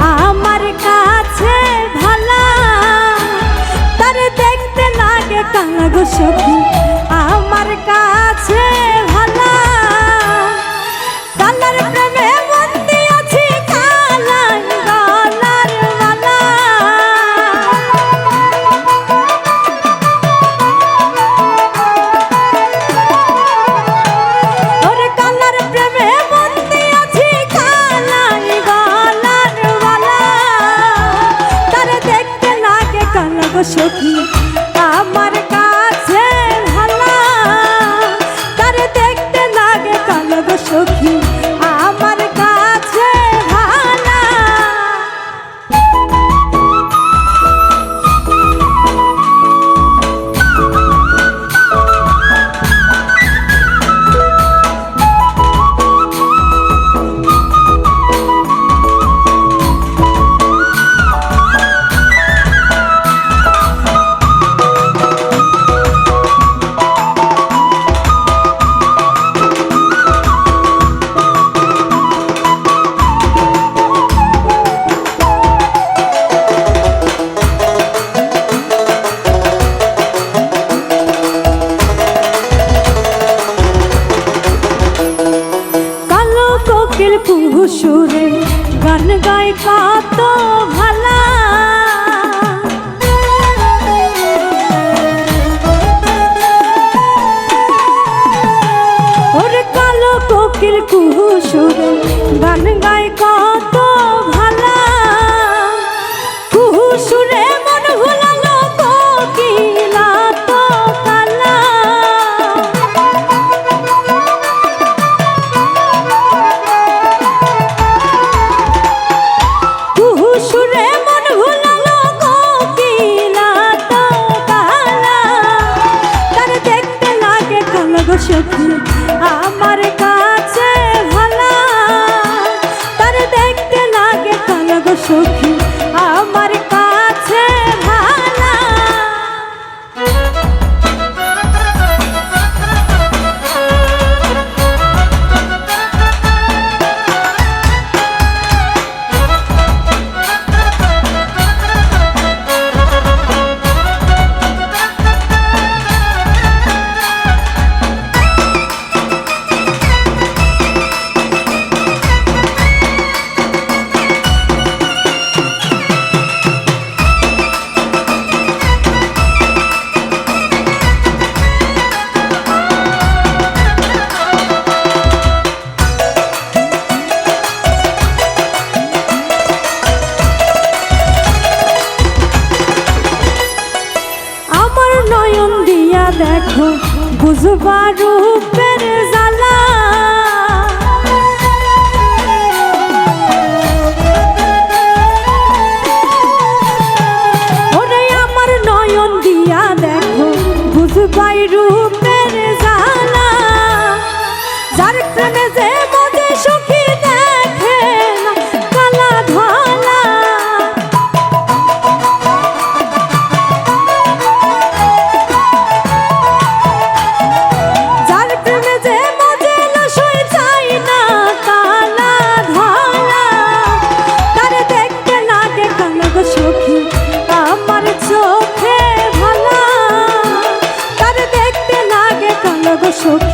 আমার কাছে ভালা। তার দেখতে লাগে কালা গো সখী। গায় কত ভালা। ওর কালো কোকিল কুহুসুর গান গায় কত ভালা। কুহুসুরে মা Shut up. জুবার রূপের জ্বালা। ওরে আমার নয়ন দিয়া দেখো বুঝবাই রূপের জ্বালা। যার প্রেমে যে মজে সুখে গো সখী।